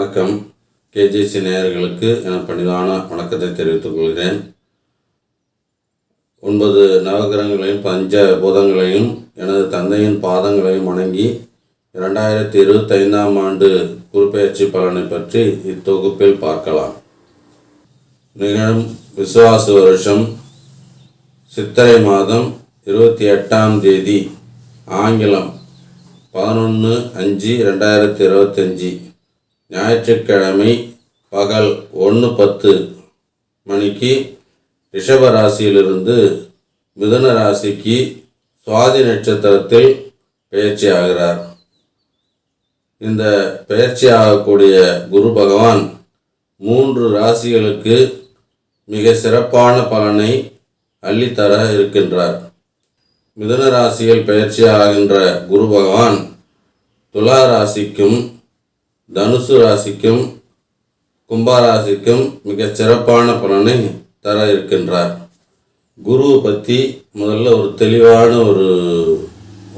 வணக்கம். கேஜிசி நேயர்களுக்கு என பணிவான வணக்கத்தை தெரிவித்துக் கொள்கிறேன். ஒன்பது நவகிரகங்களையும் பஞ்ச பூதங்களையும் எனது தந்தையின் பாதங்களையும் வணங்கி இரண்டாயிரத்தி இருபத்தைந்தாம் ஆண்டு குறிப்பெயர்ச்சி பலனை பற்றி இத்தொகுப்பில் பார்க்கலாம். நிகழும் விசுவாச வருஷம் சித்திரை மாதம் இருபத்தி எட்டாம் தேதி ஆங்கிலம் பதினொன்று அஞ்சு ரெண்டாயிரத்தி இருபத்தஞ்சி ஞாயிற்றுக்கிழமை பகல் ஒன்று பத்து மணிக்கு ரிஷப ராசியிலிருந்து மிதுன ராசிக்கு சுவாதி நட்சத்திரத்தில் பெயர்ச்சி ஆகிறார் இந்த பெயர்ச்சி ஆகக்கூடிய குரு பகவான் மூன்று ராசிகளுக்கு மிக சிறப்பான பலனை அள்ளித்தர இருக்கின்றார். மிதுன ராசியில் பயிற்சி ஆகின்ற குரு பகவான் துலா ராசிக்கும் தனுசு ராசிக்கும் கும்பராசிக்கும் மிக சிறப்பான பலனை தர இருக்கின்றார். குருவை பற்றி முதல்ல ஒரு தெளிவான ஒரு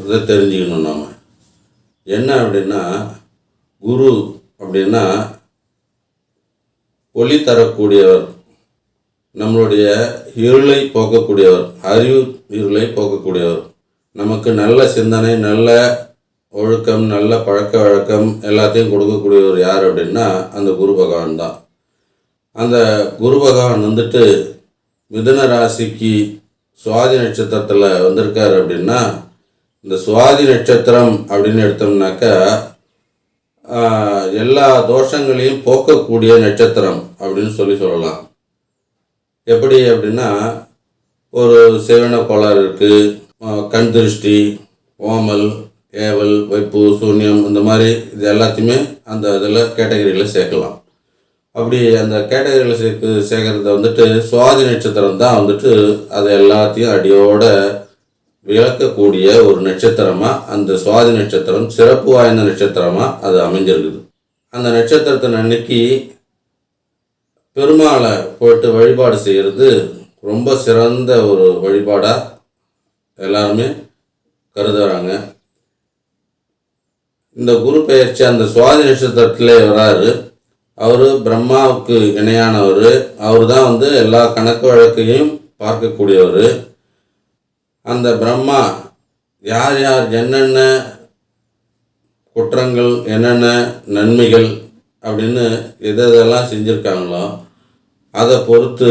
இதை தெரிஞ்சுக்கணும் நாம். என்ன அப்படின்னா குரு அப்படின்னா ஒளி தரக்கூடியவர். நம்மளுடைய இருளை போக்கக்கூடியவர் அறிவு இருளை போக்கக்கூடியவர். நமக்கு நல்ல சிந்தனை நல்ல ஒழுக்கம் நல்ல பழக்க வழக்கம் எல்லாத்தையும் கொடுக்கக்கூடியவர் யார் அப்படின்னா அந்த குரு பகவான் தான். அந்த குரு பகவான் வந்துட்டு மிதுன ராசிக்கு சுவாதி நட்சத்திரத்தில் வந்திருக்கார் அப்படின்னா இந்த சுவாதி நட்சத்திரம் அப்படின்னு எடுத்தோம்னாக்கா எல்லா தோஷங்களையும் போக்கக்கூடிய நட்சத்திரம் அப்படின்னு சொல்லி சொல்லலாம். எப்படி அப்படின்னா ஒரு செவன கோளாறு இருக்குது கண் திருஷ்டி ஓமல் ஏவல் வைப்பு சூன்யம் இந்த மாதிரி இது எல்லாத்தையுமே அந்த இதில் கேட்டகரியில் சேர்க்கலாம். அப்படி அந்த கேட்டகரியில் சேர்க்கு சேர்க்கறத வந்துட்டு சுவாதி நட்சத்திரம் தான் வந்துட்டு அதை எல்லாத்தையும் அடியோட விளக்கக்கூடிய ஒரு நட்சத்திரமாக அந்த சுவாதி நட்சத்திரம் சிறப்பு வாய்ந்த நட்சத்திரமாக அது அமைஞ்சிருக்குது. அந்த நட்சத்திரத்தின் அன்னைக்கு பெருமாளை போட்டு வழிபாடு செய்கிறது ரொம்ப சிறந்த ஒரு வழிபாடாக எல்லாருமே கருதுறாங்க. இந்த குரு பெயர்ச்சி அந்த சுவாதி நட்சத்திரத்திலே வராரு. அவர் பிரம்மாவுக்கு இணையானவர். அவர் தான் வந்து எல்லா கணக்கு வழக்கையும் பார்க்கக்கூடியவர். அந்த பிரம்மா யார் யார் என்னென்ன குற்றங்கள் என்னென்ன நன்மைகள் அப்படின்னு எது எதெல்லாம் செஞ்சுருக்காங்களோ அதை பொறுத்து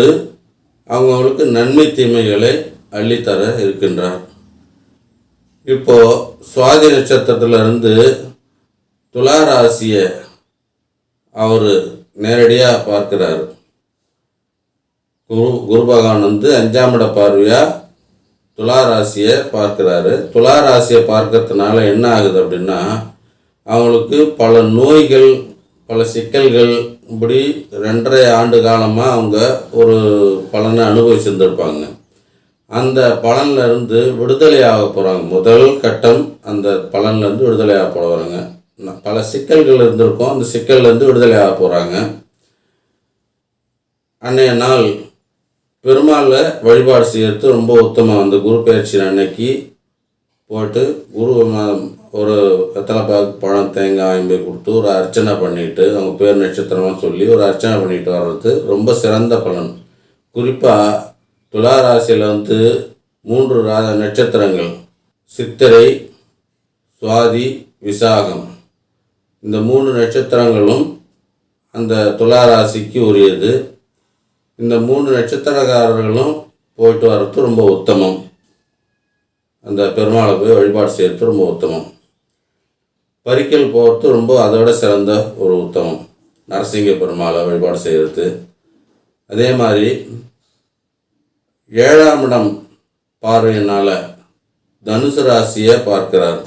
அவங்கவுங்களுக்கு நன்மை தீமைகளை அள்ளித்தர இருக்கின்றார். இப்போது சுவாதி நட்சத்திரத்திலிருந்து துலா ராசியை அவர் நேரடியாக பார்க்கிறார். குரு குரு பகவான் வந்து அஞ்சாம் இட பார்வையாக துலா ராசியை பார்க்குறாரு. துலா ராசியை பார்க்கறதுனால என்ன ஆகுது அப்படின்னா அவங்களுக்கு பல நோய்கள் பல சிக்கல்கள் இப்படி ரெண்டரை ஆண்டு காலமாக அவங்க ஒரு பலனை அனுபவிச்சிருந்துருப்பாங்க. அந்த பலன்லேருந்து விடுதலை ஆக போகிறாங்க முதல் கட்டம் அந்த பலன்லேருந்து விடுதலை ஆக போகிறாங்க பல சிக்கல்கள் இருந்திருக்கும். அந்த சிக்கல்லேருந்து விடுதலை ஆக போகிறாங்க அன்றைய நாள் பெருமாளை வழிபாடு செய்யறது ரொம்ப உத்தமம். அந்த குரு பயிற்சி அன்னைக்கு போட்டு குரு ஒரு வெத்தலை பாக்கு பழம் தேங்காய் வாங்கி கொடுத்து ஒரு அர்ச்சனை பண்ணிவிட்டு அவங்க பேர் நட்சத்திரமாக சொல்லி ஒரு அர்ச்சனை பண்ணிட்டு வர்றது ரொம்ப சிறந்த பலன். குறிப்பாக துலா ராசியில் வந்து மூன்று ரா நட்சத்திரங்கள். சித்திரை சுவாதி விசாகம். இந்த மூணு நட்சத்திரங்களும் அந்த துலா ராசிக்கு உரியது. இந்த மூணு நட்சத்திரக்காரர்களும் போயிட்டு வர்றது ரொம்ப உத்தமம். அந்த பெருமாளை போய் வழிபாடு செய்கிறது ரொம்ப உத்தமம். பரிக்கல் போகிறது ரொம்ப அதோட சிறந்த ஒரு உத்தமம். நரசிங்க பெருமாளை வழிபாடு செய்கிறது அதே மாதிரி ஏழாம் இடம் பார்வையினால் தனுசு ராசியை பார்க்கிறார்.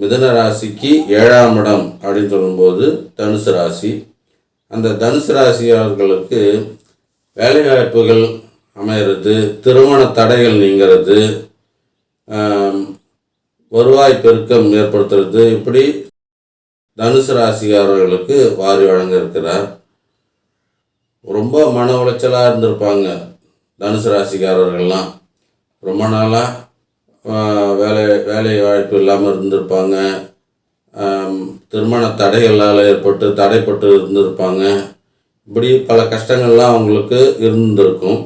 மிதன ராசிக்கு ஏழாம் இடம் அப்படின்னு சொல்லும்போது தனுசு ராசி. அந்த தனுசு ராசியாளர்களுக்கு வேலைவாய்ப்புகள் அமையிறது திருமண தடைகள் நீங்கிறது வருவாய் பெருக்கம் ஏற்படுத்துறது. இப்படி தனுசு ராசிக்காரர்களுக்கு வாரி வழங்க இருக்கிறார். ரொம்ப மன உளைச்சலாக இருந்திருப்பாங்க தனுசு ராசிக்காரர்கள்லாம். ரொம்ப நாளாக வேலை வேலை வாய்ப்பு இல்லாமல் இருந்திருப்பாங்க. திருமண தடைகளால் ஏற்பட்டு தடைப்பட்டு இருந்திருப்பாங்க. இப்படி பல கஷ்டங்கள்லாம் அவங்களுக்கு இருந்திருக்கும்.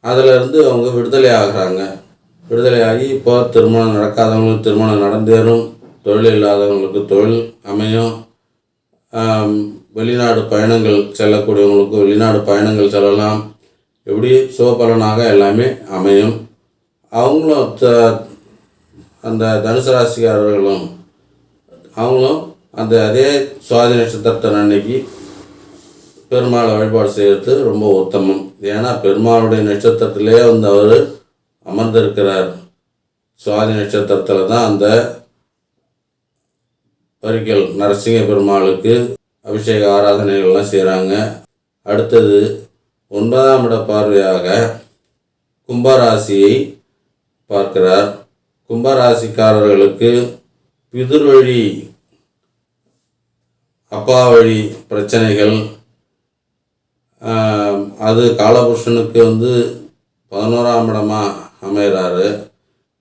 அதிலிருந்து அவங்க விடுதலை ஆகுறாங்க. விடுதலை ஆகி இப்போ திருமணம் நடக்காதவங்களுக்கு திருமணம் நடந்தேறும். தொழில் இல்லாதவங்களுக்கு தொழில் அமையும். வெளிநாடு பயணங்கள் செல்லக்கூடியவங்களுக்கு வெளிநாடு பயணங்கள் செல்லலாம். இப்படி சுபபலனாக எல்லாமே அமையும். அவங்களும் த- அந்த தனுசு ராசிக்காரர்களும் அவங்களும் அந்த அதே சுவாதி நட்சத்திரத்தின் அன்னைக்கு பெருமாளை வழிபாடு செய்கிறது ரொம்ப உத்தமம். ஏன்னா பெருமாளுடைய நட்சத்திரத்திலே வந்து அவர் அமர்ந்திருக்கிறார். சுவாதி நட்சத்திரத்தில் தான் அந்த பரிக்கல் நரசிங்க பெருமாளுக்கு அபிஷேக ஆராதனைகள்லாம் செய்கிறாங்க அடுத்தது ஒன்பதாம் இட பார்வையாக கும்பராசியை பார்க்கிறார். கும்பராசிக்காரர்களுக்கு பிதுர்வழி அப்பா வழி பிரச்சனைகள் அது காலபுருஷனுக்கு வந்து பதினோராம் இடமா அமைகிறாரு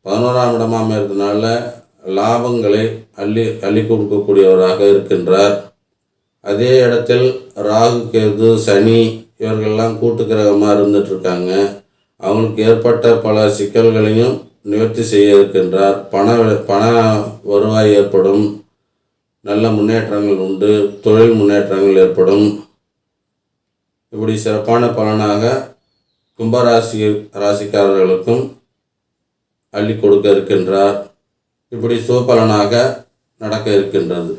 பதினோராம் இடமா அமைகிறதுனால லாபங்களை அள்ளி அள்ளி கொடுக்கக்கூடியவராக இருக்கின்றார். அதே இடத்தில் ராகு கேது சனி இவர்கள்லாம் கூட்டு கிரகமாக இருந்துகிட்ருக்காங்க அவனுக்கு ஏற்பட்ட பல சிக்கல்களையும் நிவர்த்தி செய்ய இருக்கின்றார் பண பண வருவாய் ஏற்படும். நல்ல முன்னேற்றங்கள் உண்டு. தொழில் முன்னேற்றங்கள் ஏற்படும். இப்படி சிறப்பான பலனாக கும்பராசி ராசிக்காரர்களுக்கும் அள்ளி கொடுக்க இருக்கின்றார். இப்படி சுபபலனாக நடக்க இருக்கின்றது.